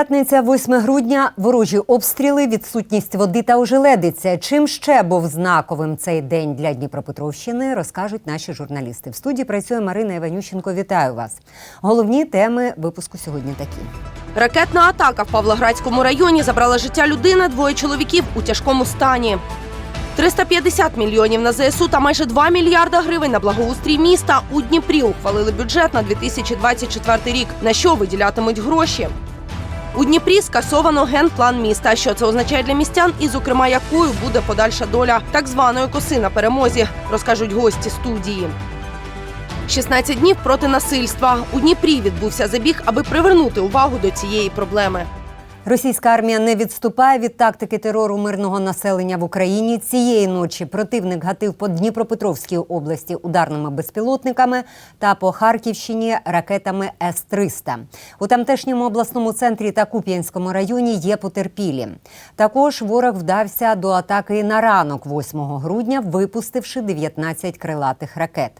П'ятниця, 8 грудня, ворожі обстріли, відсутність води та ожеледиця. Чим ще був знаковим цей день для Дніпропетровщини, розкажуть наші журналісти. В студії працює Марина Іванющенко. Вітаю вас. Головні теми випуску сьогодні такі. Ракетна атака в Павлоградському районі забрала життя людини, двоє чоловіків у тяжкому стані. 350 мільйонів на ЗСУ та майже 2 мільярда гривень на благоустрій міста у Дніпрі ухвалили бюджет на 2024 рік. На що виділятимуть гроші? У Дніпрі скасовано генплан міста. Що це означає для містян, і, зокрема, якою буде подальша доля так званої коси на перемозі, розкажуть гості студії. 16 днів проти насильства. У Дніпрі відбувся забіг, аби привернути увагу до цієї проблеми. Російська армія не відступає від тактики терору мирного населення в Україні. Цієї ночі противник гатив по Дніпропетровській області ударними безпілотниками та по Харківщині ракетами С-300. У тамтешньому обласному центрі та Куп'янському районі є потерпілі. Також ворог вдався до атаки на ранок 8 грудня, випустивши 19 крилатих ракет.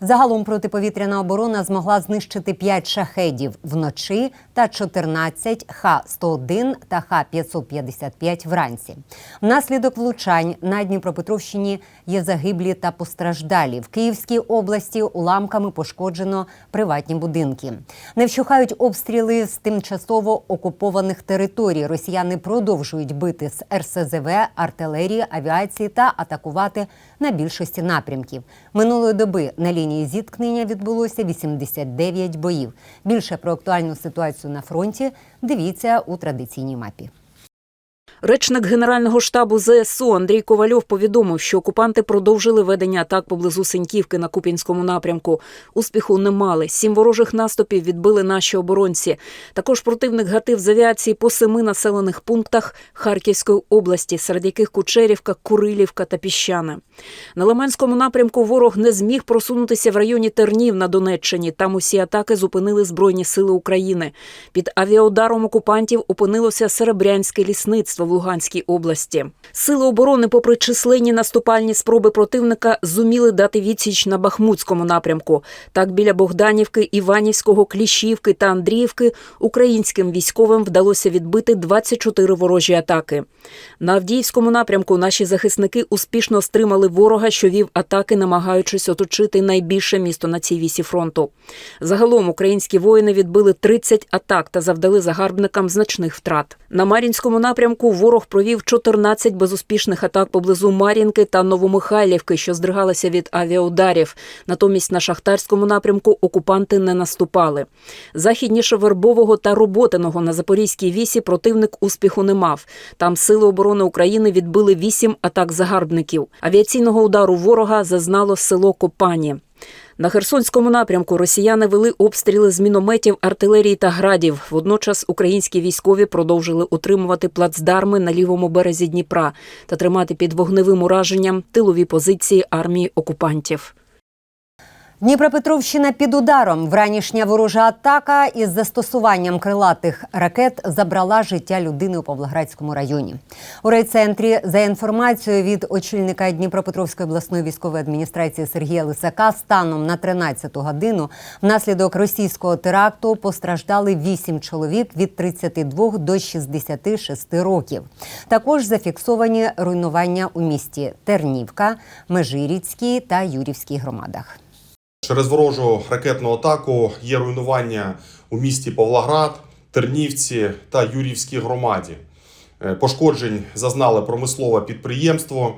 Загалом протиповітряна оборона змогла знищити 5 шахедів вночі та 14 Х-101 та Х-555 вранці. Внаслідок влучань на Дніпропетровщині є загиблі та постраждалі. В Київській області уламками пошкоджено приватні будинки. Не вщухають обстріли з тимчасово окупованих територій. Росіяни продовжують бити з РСЗВ, артилерії, авіації та атакувати на більшості напрямків. Минулої доби на лінії зіткнення відбулося 89 боїв. Більше про актуальну ситуацію на фронті дивіться у традиційній мапі. Речник Генерального штабу ЗСУ Андрій Ковальов повідомив, що окупанти продовжили ведення атак поблизу Синьківки на Куп'янському напрямку. Успіху не мали. Сім ворожих наступів відбили наші оборонці. Також противник гатив з авіації по семи населених пунктах Харківської області, серед яких Кучерівка, Курилівка та Піщане. На Лиманському напрямку ворог не зміг просунутися в районі Тернів на Донеччині. Там усі атаки зупинили Збройні сили України. Під авіаударом окупантів опинилося Серебрянське лісництво в Луганській області. Сили оборони, попри численні наступальні спроби противника, зуміли дати відсіч на Бахмутському напрямку. Так, біля Богданівки, Іванівського, Кліщівки та Андріївки українським військовим вдалося відбити 24 ворожі атаки. На Авдіївському напрямку наші захисники успішно стримали ворога, що вів атаки, намагаючись оточити найбільше місто на цій вісі фронту. Загалом українські воїни відбили 30 атак та завдали загарбникам значних втрат. На Мар'їнському напрямку ворог провів 14 безуспішних атак поблизу Мар'їнки та Новомихайлівки, що здригалися від авіаударів. Натомість на шахтарському напрямку окупанти не наступали. Західніше Вербового та Роботиного на Запорізькій вісі противник успіху не мав. Там сили оборони України відбили 8 атак загарбників. Авіаційного удару ворога зазнало село Копані. На Херсонському напрямку росіяни вели обстріли з мінометів, артилерії та градів. Водночас українські військові продовжили утримувати плацдарми на лівому березі Дніпра та тримати під вогневим ураженням тилові позиції армії окупантів. Дніпропетровщина під ударом. Вранішня ворожа атака із застосуванням крилатих ракет забрала життя людини у Павлоградському районі. У райцентрі, за інформацією від очільника Дніпропетровської обласної військової адміністрації Сергія Лисака, станом на 13-ту годину внаслідок російського теракту постраждали 8 чоловік від 32 до 66 років. Також зафіксовані руйнування у місті Тернівка, Межиріцькій та Юрівській громадах. Через ворожу ракетну атаку є руйнування у місті Павлоград, Тернівці та Юрівській громаді. Е, Пошкоджень зазнали промислове підприємство,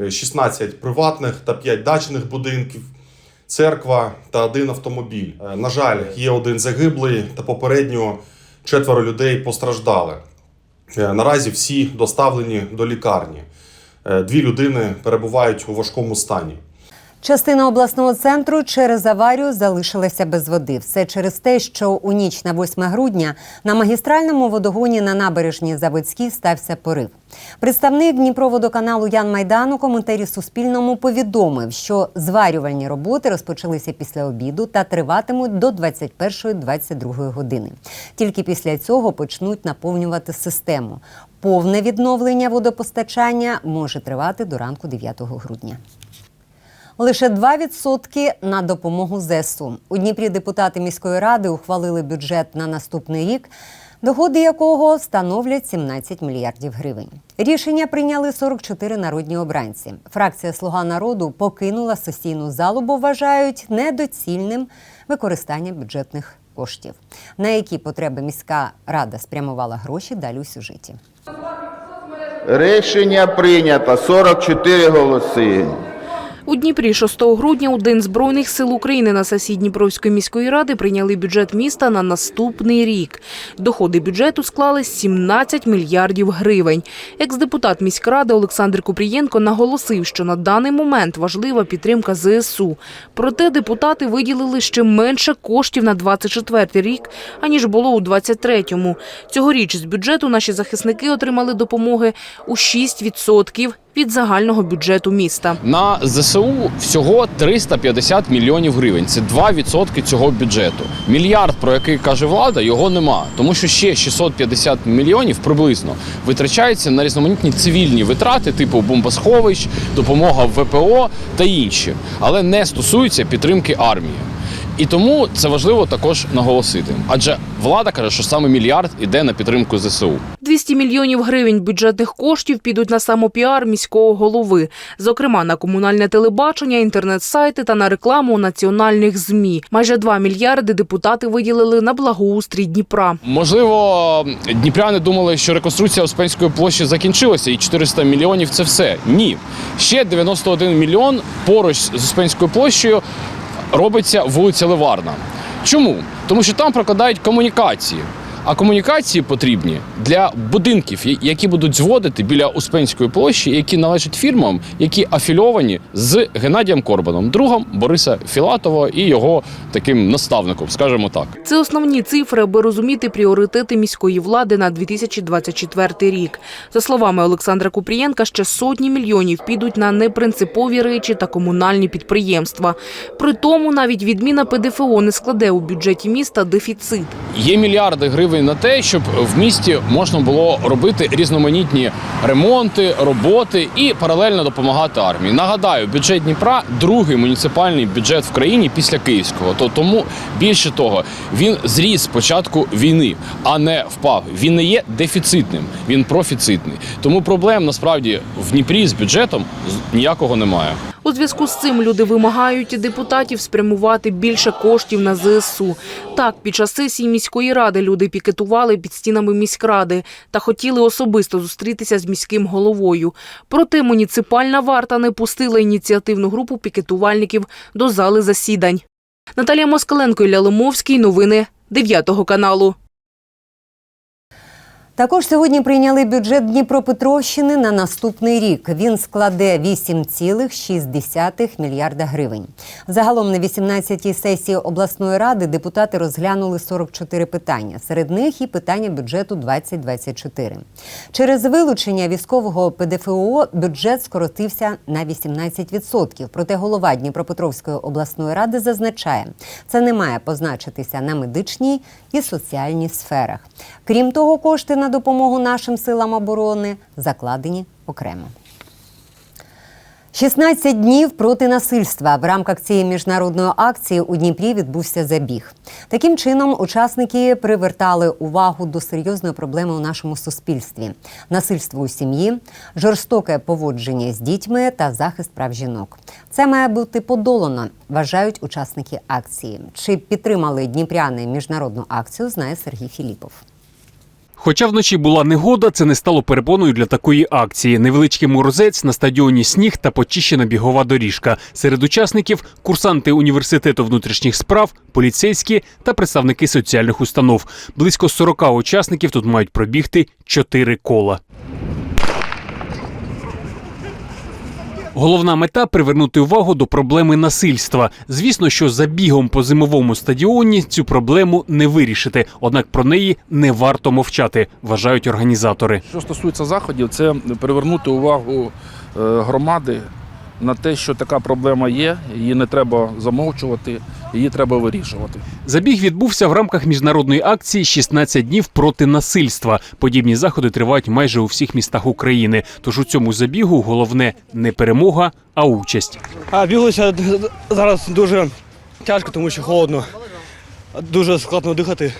е, 16 приватних та 5 дачних будинків, церква та один автомобіль. Е, На жаль, є один загиблий та попередньо четверо людей постраждали. Е, Наразі всі доставлені до лікарні. Е, Дві людини перебувають у важкому стані. Частина обласного центру через аварію залишилася без води. Все через те, що у ніч на 8 грудня на магістральному водогоні на набережній Заводській стався порив. Представник Дніпроводоканалу Ян Майдан у коментарі Суспільному повідомив, що зварювальні роботи розпочалися після обіду та триватимуть до 21-22 години. Тільки після цього почнуть наповнювати систему. Повне відновлення водопостачання може тривати до ранку 9 грудня. Лише 2% на допомогу ЗСУ. У Дніпрі депутати міської ради ухвалили бюджет на наступний рік. доходи якого становлять 17 мільярдів гривень. Рішення прийняли 44 народні обранці. Фракція Слуга народу покинула сесійну залу, бо вважають недоцільним використання бюджетних коштів. На які потреби міська рада спрямувала гроші далі у сюжеті. Рішення прийнято. 44 голоси. У Дніпрі 6 грудня у День Збройних сил України на сесії Дніпровської міської ради прийняли бюджет міста на наступний рік. Доходи бюджету склали 17 мільярдів гривень. Екс-депутат міськради Олександр Купрієнко наголосив, що на даний момент важлива підтримка ЗСУ. Проте депутати виділили ще менше коштів на 24 рік, аніж було у 23-му. Цьогоріч з бюджету наші захисники отримали допомоги у 6% від загального бюджету міста. На ЗСУ всього 350 мільйонів гривень. Це 2% цього бюджету. Мільярд, про який каже влада, його нема, тому що ще 650 мільйонів приблизно витрачається на різноманітні цивільні витрати, типу бомбосховищ, допомога в ВПО та інші, але не стосуються підтримки армії. І тому це важливо також наголосити. Адже влада каже, що саме мільярд іде на підтримку ЗСУ. 200 мільйонів гривень бюджетних коштів підуть на самопіар міського голови, зокрема на комунальне телебачення, інтернет-сайти та на рекламу національних змі. Майже 2 мільярди депутати виділили на благоустрій Дніпра. Можливо, дніпряни думали, що реконструкція Успенської площі закінчилася, і 400 мільйонів це все. Ні. Ще 91 мільйон поруч з Успенською площею робиться вулиця Леварна. Чому? Тому що там прокладають комунікації. А комунікації потрібні для будинків, які будуть зводити біля Успенської площі, які належать фірмам, які афільовані з Геннадієм Корбаном, другом Бориса Філатова і його таким наставником, скажімо так. Це основні цифри, аби розуміти пріоритети міської влади на 2024 рік. За словами Олександра Купрієнка, ще сотні мільйонів підуть на непринципові речі та комунальні підприємства. При тому навіть відміна ПДФО не складе у бюджеті міста дефіцит. Є мільярди гривень на те, щоб в місті можна було робити різноманітні ремонти, роботи і паралельно допомагати армії. Нагадаю, бюджет Дніпра другий муніципальний бюджет в країні після київського. То тому більше того, він зріс з початку війни, а не впав. Він не є дефіцитним, він профіцитний. Тому проблем насправді в Дніпрі з бюджетом ніякого немає. У зв'язку з цим люди вимагають депутатів спрямувати більше коштів на ЗСУ. Так, під час сесії міської ради люди пікетували під стінами міськради та хотіли особисто зустрітися з міським головою. Проте муніципальна варта не пустила ініціативну групу пікетувальників до зали засідань. Наталія Москаленко, Ілля Ломовський. Новини 9 каналу. Також сьогодні прийняли бюджет Дніпропетровщини на наступний рік. Він складе 8,6 мільярда гривень. Загалом на 18-й сесії обласної ради депутати розглянули 44 питання. Серед них і питання бюджету 2024. Через вилучення військового ПДФО бюджет скоротився на 18%. Проте голова Дніпропетровської обласної ради зазначає, це не має позначитися на медичній і соціальній сферах. Крім того, кошти на допомогу нашим силам оборони закладені окремо. 16 днів проти насильства в рамках цієї міжнародної акції у Дніпрі відбувся забіг. Таким чином, учасники привертали увагу до серйозної проблеми у нашому суспільстві: насильство у сім'ї, жорстоке поводження з дітьми та захист прав жінок. Це має бути подолано, вважають учасники акції. Чи підтримали дніпряни міжнародну акцію? Знає Сергій Філіпов. Хоча вночі була негода, це не стало перепоною для такої акції. Невеличкий морозець на стадіоні сніг та почищена бігова доріжка. Серед учасників курсанти університету внутрішніх справ, поліцейські та представники соціальних установ. Близько 40 учасників тут мають пробігти 4 кола. Головна мета привернути увагу до проблеми насильства. Звісно, що забігом по зимовому стадіоні цю проблему не вирішити, однак про неї не варто мовчати, вважають організатори. Що стосується заходів, це привернути увагу е, громади на те, що така проблема є, її не треба замовчувати, її треба вирішувати. Забіг відбувся в рамках міжнародної акції «16 днів проти насильства. Подібні заходи тривають майже у всіх містах України. Тож у цьому забігу головне не перемога, а участь. А біглося зараз дуже тяжко, тому що холодно. Дуже складно дихати.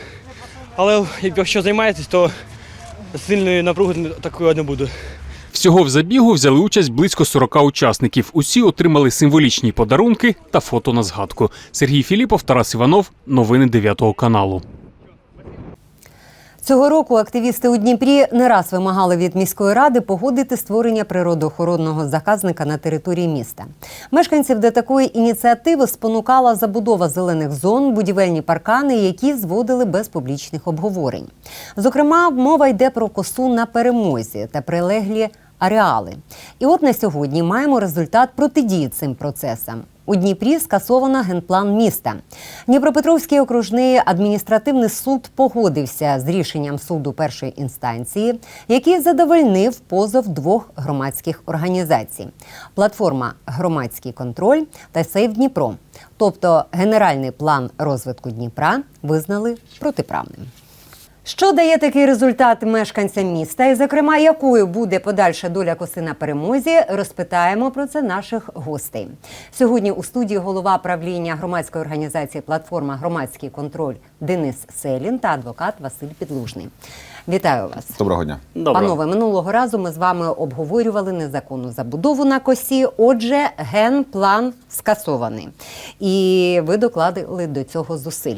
Але якщо займаєтесь, то сильної напруги такої не буде. Всього в забігу взяли участь близько 40 учасників. Усі отримали символічні подарунки та фото на згадку. Сергій Філіпов, Тарас Іванов. Новини 9 каналу. Цього року активісти у Дніпрі не раз вимагали від міської ради погодити створення природоохоронного заказника на території міста. Мешканців до такої ініціативи спонукала забудова зелених зон, будівельні паркани, які зводили без публічних обговорень. Зокрема, мова йде про косу на перемозі та прилеглі ареали. І от на сьогодні маємо результат протидії цим процесам. У Дніпрі скасовано генплан міста. Дніпропетровський окружний адміністративний суд погодився з рішенням суду першої інстанції, який задовольнив позов двох громадських організацій: платформа Громадський контроль та Сейв Дніпро. Тобто генеральний план розвитку Дніпра визнали протиправним. Що дає такий результат мешканцям міста, і, зокрема, якою буде подальша доля коси на перемозі, розпитаємо про це наших гостей. Сьогодні у студії голова правління громадської організації Платформа Громадський контроль Денис Селін та адвокат Василь Підлужний. Вітаю вас. Доброго дня. Панове, минулого разу ми з вами обговорювали незаконну забудову на косі. Отже, генплан скасований. І ви докладили до цього зусиль.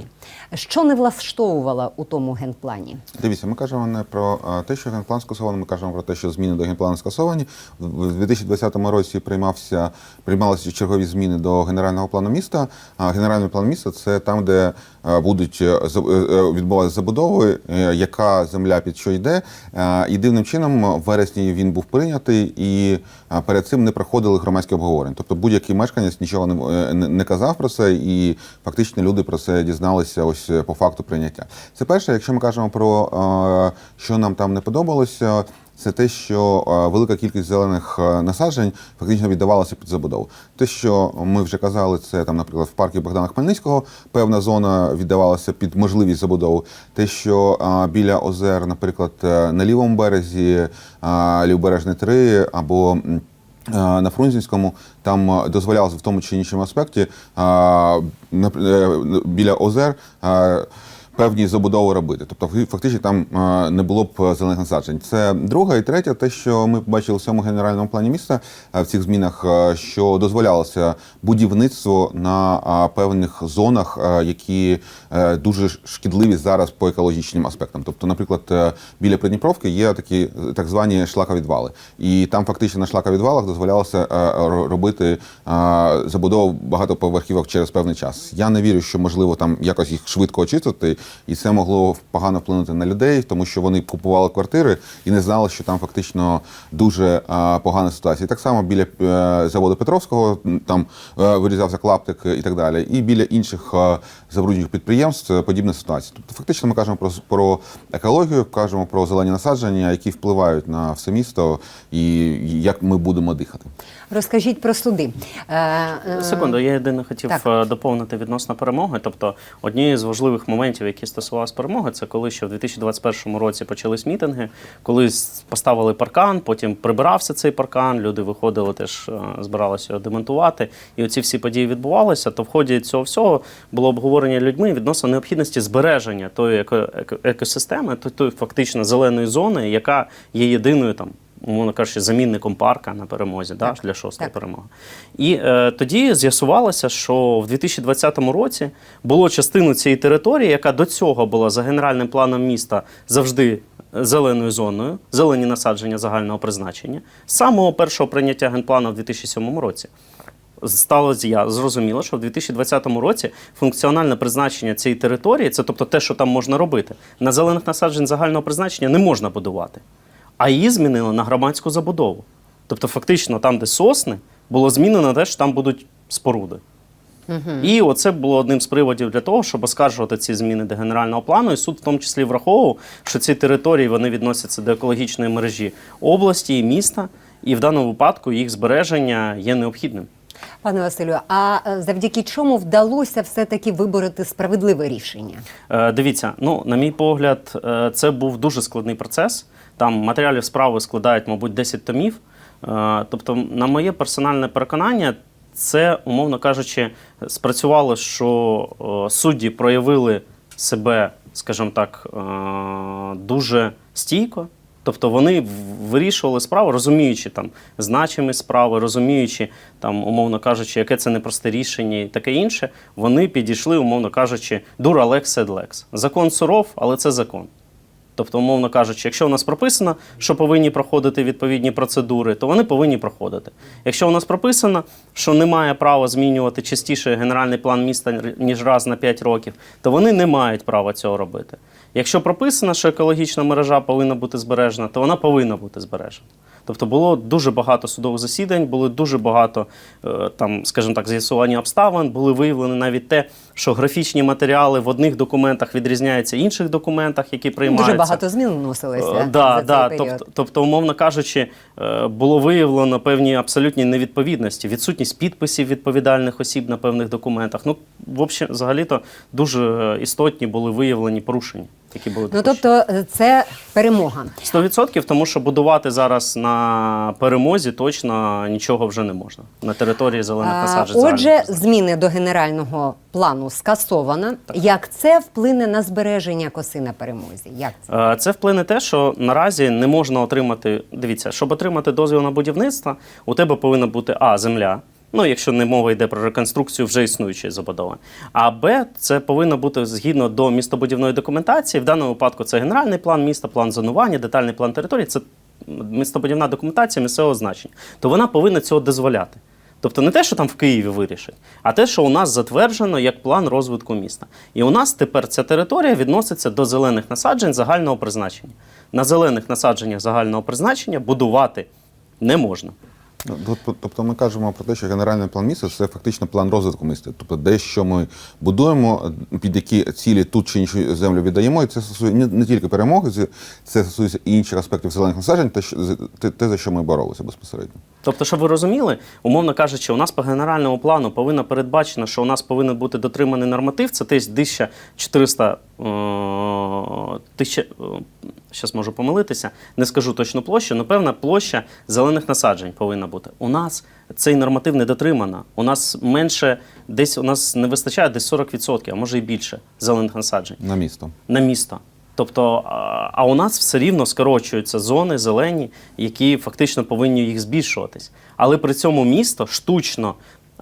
Що не влаштовувало у тому генплані? Дивіться, ми кажемо не про те, що генплан скасований, ми кажемо про те, що зміни до генплану скасовані. В 2020 році приймався приймалися чергові зміни до генерального плану міста. А генеральний план міста це там, де будуть е, е, е, відбуватися забудови, яка земля під що йде. Е, І дивним чином в вересні він був прийнятий, і е, перед цим не проходили громадські обговорення. Тобто будь-який мешканець нічого не, е, не- не казав про це, і фактично люди про це дізналися ось по факту прийняття. Це перше, якщо ми кажемо про що нам там не подобалося. Це те, що е, велика кількість зелених е, насаджень фактично віддавалася під забудову. Те, що ми вже казали, це там, наприклад, в парку Богдана Хмельницького певна зона віддавалася під можливість забудови. Те, що е, біля озер, наприклад, на лівому березі, Лівобережне 3 або на Фрунзенському там дозволялося в тому чи іншому аспекті біля озер. Е, Певні забудови робити, тобто фактично там е, не було б зелених насаджень. Це друге і третє, те, що ми побачили в цьому генеральному плані міста е, в цих змінах, е, що дозволялося будівництво на е, певних зонах, е, які е, дуже шкідливі зараз по екологічним аспектам. Тобто, наприклад, е, біля Придніпровки є такі е, так звані шлаковідвали, і там фактично на шлаковідвалах дозволялося е, робити е, забудову багатоповерхівок через певний час. Я не вірю, що можливо там якось їх швидко очистити, і це могло погано вплинути на людей, тому що вони купували квартири і не знали, що там фактично дуже е, погана ситуація. І так само біля е, заводу Петровського там е, вирізався клаптик і так далі. І біля інших е, забруднюючих підприємств подібна ситуація. Тобто, фактично, ми кажемо про, про екологію, кажемо про зелені насадження, які впливають на все місто, і як ми будемо дихати. Розкажіть про суди. Секунду, я єдине хотів Так. доповнити відносно перемоги. Тобто, однією з важливих моментів, які стосувалися перемоги, це коли ще в 2021 році почались мітинги, коли поставили паркан, потім прибирався цей паркан, люди виходили, теж е, збиралися його демонтувати. І оці всі події відбувалися. То в ході цього всього було обговорення людьми відносно необхідності збереження тої еко- еко- екосистеми, то- тої фактично зеленої зони, яка є єдиною там. Умовно кажучи, замінником парка на перемозі да, для шостої Так. перемоги. І е, тоді з'ясувалося, що в 2020 році було частину цієї території, яка до цього була за генеральним планом міста завжди зеленою зоною, зелені насадження загального призначення, з самого першого прийняття генплану в 2007 році. Стало я зрозуміло, що в 2020 році функціональне призначення цієї території, це тобто те, що там можна робити, на зелених насаджень загального призначення не можна будувати, а її змінили на громадську забудову. Тобто, фактично, там, де сосни, було змінено те, що там будуть споруди. І оце було одним з приводів для того, щоб оскаржувати ці зміни до генерального плану. І суд в тому числі враховував, що ці території вони відносяться до екологічної мережі області і міста, і в даному випадку їх збереження є необхідним. Пане Василю, а е, завдяки чому вдалося все-таки вибороти справедливе рішення? Е, Дивіться, ну на мій погляд, е, це був дуже складний процес. Там матеріалів справи складають, мабуть, 10 томів. Е, Тобто, на моє персональне переконання, це, умовно кажучи, спрацювало, що е, судді проявили себе скажімо так, е, дуже стійко. Тобто вони вирішували справу, розуміючи там значимість справи, розуміючи там, умовно кажучи, яке це непросте рішення і таке інше, вони підійшли, умовно кажучи, дура лекс сед. Закон суров, але це закон. Тобто, умовно кажучи, якщо у нас прописано, що повинні проходити відповідні процедури, то вони повинні проходити. Якщо у нас прописано, що немає права змінювати частіше генеральний план міста ніж раз на 5 років, то вони не мають права цього робити. Якщо прописано, що екологічна мережа повинна бути збережена, то вона повинна бути збережена. Тобто було дуже багато судових засідань, було дуже багато е, там, скажімо так, з'ясування обставин. Були виявлені навіть те, що графічні матеріали в одних документах відрізняються інших документах, які приймаються. Багато змін вносилися Е, за Да, цей да, період. тобто, тобто, умовно кажучи, е, було виявлено певні абсолютні невідповідності, відсутність підписів відповідальних осіб на певних документах. Ну, взагалі-то дуже істотні були виявлені порушення, які були Ну тобто е, це перемога. 100%, тому що будувати зараз на перемозі точно нічого вже не можна на території зелених А, насаджень. Отже, зміни до генерального плану скасовано. Як це вплине на збереження коси на перемозі? Як це? Е, Це вплине те, що наразі не можна отримати. Дивіться, щоб отримати дозвіл на будівництво, у тебе повинна бути А, земля. Ну, якщо не мова йде про реконструкцію вже існуючої забудови. А Б, це повинно бути згідно до містобудівної документації. В даному випадку це генеральний план міста, план зонування, детальний план території. Це містобудівна документація місцевого значення. То вона повинна цього дозволяти. Тобто не те, що там в Києві вирішить, а те, що у нас затверджено як план розвитку міста. І у нас тепер ця територія відноситься до зелених насаджень загального призначення. На зелених насадженнях загального призначення будувати не можна. Ну, Тобто ми кажемо про те, що генеральний план міста це фактично план розвитку міста. Тобто, де що ми будуємо, під які цілі тут чи іншу землю віддаємо. І це стосується не, тільки перемоги, це- стосується інших аспектів зелених насаджень, те, те, за що ми боролися безпосередньо. Тобто, щоб ви розуміли, умовно кажучи, у нас по генеральному плану повинно передбачено, що у нас повинен бути дотриманий норматив, це десь 1400 е, тисяча, зараз можу помилитися, не скажу точну площу, але певна площа зелених насаджень повинна бути. У нас цей норматив не дотримано. У нас менше, десь у нас не вистачає десь 40%, а може і більше зелених насаджень На місто. на місто. Тобто, а у нас все рівно скорочуються зони зелені, які фактично повинні їх збільшуватись. Але при цьому місто штучно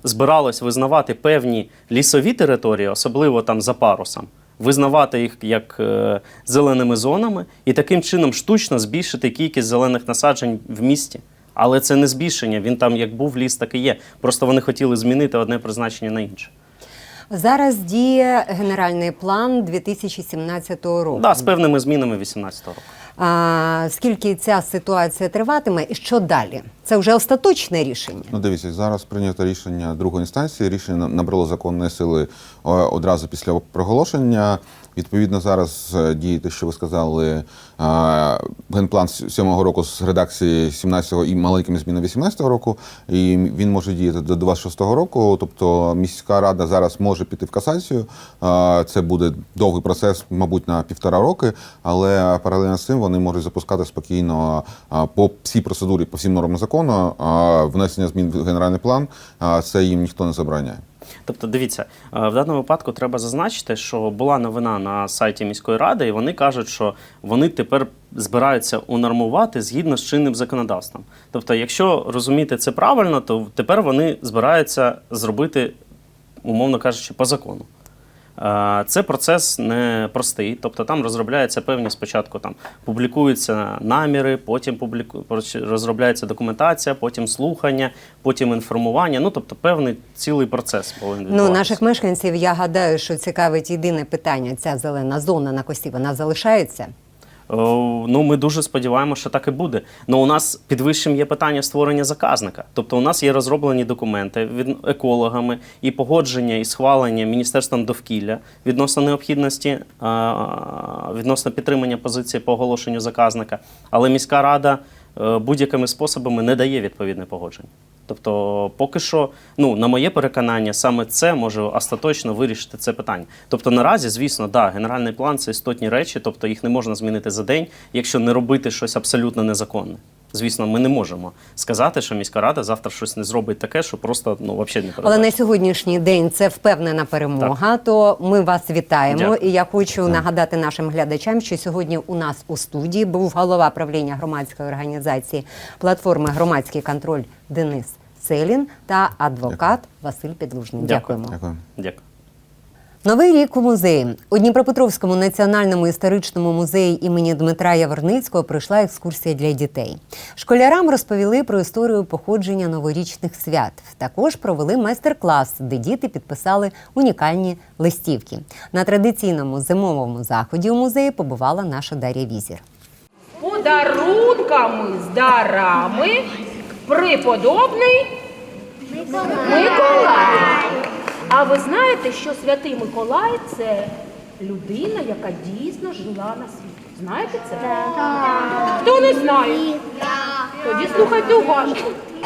збиралось визнавати певні лісові території, особливо там за парусом, визнавати їх як е, зеленими зонами і таким чином штучно збільшити кількість зелених насаджень в місті. Але це не збільшення, він там як був ліс, так і є. Просто вони хотіли змінити одне призначення на інше. Зараз діє генеральний план 2017 року. Да, з певними змінами 18 року. А, скільки ця ситуація триватиме і що далі? Це вже остаточне рішення. Ну, дивіться, зараз прийнято рішення другої інстанції. Рішення набрало законної сили е, одразу після проголошення. Відповідно, зараз е, діє те, що ви сказали, генплан 7-го року з редакції 17-го і маленькими змінами 18-го року, і він може діяти до 26-го року. Тобто міська рада зараз може піти в касацію. Це буде довгий процес, мабуть, на півтора роки, але паралельно з цим вони можуть запускати спокійно по всій процедурі, по всім нормам закону, внесення змін в генеральний план. Це їм ніхто не забороняє. Тобто, дивіться, е, в даному випадку треба зазначити, що була новина на сайті міської ради, і вони кажуть, що вони тепер збираються унормувати згідно з чинним законодавством. Тобто, якщо розуміти це правильно, то тепер вони збираються зробити, умовно кажучи, по закону. Е, Це процес непростий, тобто там розробляються певні спочатку там публікуються наміри, потім публіку... розробляється документація, потім слухання, потім інформування. Ну тобто певний цілий процес повинен Ну, наших мешканців я гадаю, що цікавить єдине питання: ця зелена зона на кості вона залишається. О, Ну, ми дуже сподіваємося, що так і буде. Ну, у нас під вищим є питання створення заказника. Тобто, у нас є розроблені документи від екологами і погодження і схвалення Міністерством довкілля відносно необхідності, відносно підтримання позиції по оголошенню заказника. Але міська рада е, будь-якими способами не дає відповідне погодження. Тобто, поки що, ну на моє переконання, саме це може остаточно вирішити це питання. Тобто, наразі, звісно, да, генеральний план це істотні речі, тобто їх не можна змінити за день, якщо не робити щось абсолютно незаконне. Звісно, ми не можемо сказати, що міська рада завтра щось не зробить таке, що просто ну взагалі не Але на сьогоднішній день це впевнена перемога. То ми вас вітаємо. Дякую. І я хочу нагадати нашим глядачам, що сьогодні у нас у студії був голова правління громадської організації платформи Громадський контроль Денис Селін та адвокат Василь Підлужний. Дякуємо. Дякую. Дякую. Новий рік у музеї у Дніпропетровському національному історичному музеї імені Дмитра Яворницького пройшла екскурсія для дітей. Школярам розповіли про історію походження новорічних свят. Також провели майстер-клас, де діти підписали унікальні листівки. На традиційному зимовому заході у музеї побувала наша Дар'я Візір. подарунками з дарами преподобний Миколай. А ви знаєте, що святий Миколай це людина, яка дійсно жила на світі. Знаєте це? Хто не знає? Тоді слухайте уважно.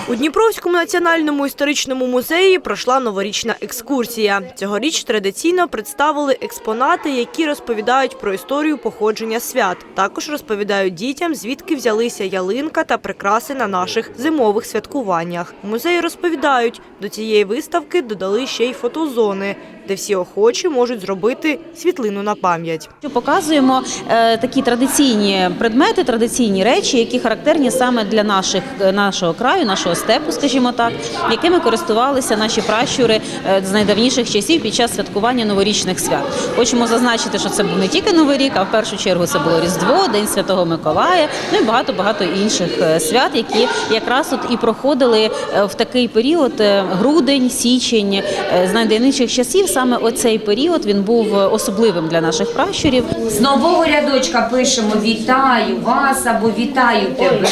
У Дніпровському національному історичному музеї пройшла новорічна екскурсія. Цьогоріч традиційно представили експонати, які розповідають про історію походження свят. Також розповідають дітям, звідки взялися ялинка та прикраси на наших зимових святкуваннях. Музеї розповідають, до цієї виставки додали ще й фотозони, де всі охочі можуть зробити світлину на пам'ять. Показуємо е, такі традиційні предмети, традиційні речі, які характерні саме для наших е, нашого краю, нашого степу, скажімо так, якими користувалися наші пращури е, з найдавніших часів під час святкування новорічних свят. Хочемо зазначити, що це був не тільки новий рік, а в першу чергу це було Різдво, День Святого Миколая, ну і багато багато інших свят, які якраз от і проходили в такий період грудень, січень з найдавніших часів. Саме оцей період він був е, особливим для наших пращурів. З нового рядочка пишемо Вітаю вас або Вітаю тебе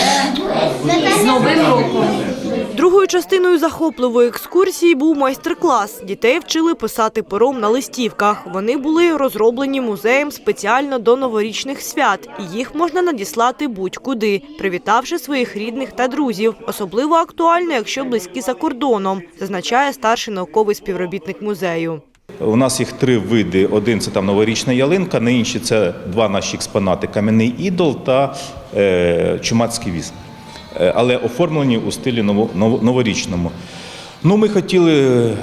з Новим роком. Другою частиною захопливої екскурсії був майстер-клас. Дітей вчили писати пером на листівках. Вони були розроблені музеєм спеціально до новорічних свят, і їх можна надіслати будь-куди, привітавши своїх рідних та друзів. Особливо актуально, якщо близькі за кордоном, зазначає старший науковий співробітник музею. У нас їх три види. Один це там новорічна ялинка, на інші це два наші експонати: кам'яний ідол та е, чумацький віз. Е, але оформлені у стилі ново- ново- новорічному. Ну, ми хотіли е,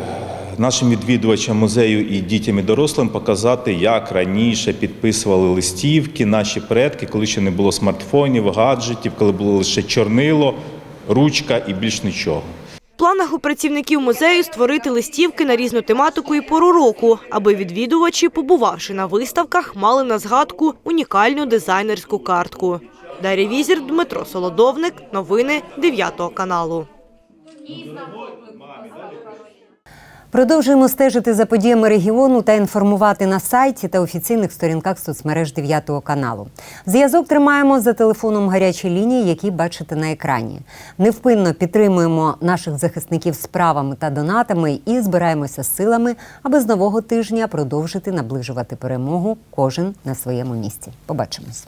нашим відвідувачам музею і дітям і дорослим показати, як раніше підписували листівки наші предки, коли ще не було смартфонів, гаджетів, коли було лише чорнило, ручка і більш нічого. Планах у працівників музею створити листівки на різну тематику і пору року, аби відвідувачі, побувавши на виставках, мали на згадку унікальну дизайнерську картку. Дар'я Візір, Дмитро Солодовник. Новини 9 каналу. Продовжуємо стежити за подіями регіону та інформувати на сайті та офіційних сторінках соцмереж 9 каналу. Зв'язок тримаємо за телефоном гарячої лінії, які бачите на екрані. Невпинно підтримуємо наших захисників справами та донатами і збираємося силами, аби з нового тижня продовжити наближувати перемогу кожен на своєму місці. Побачимось.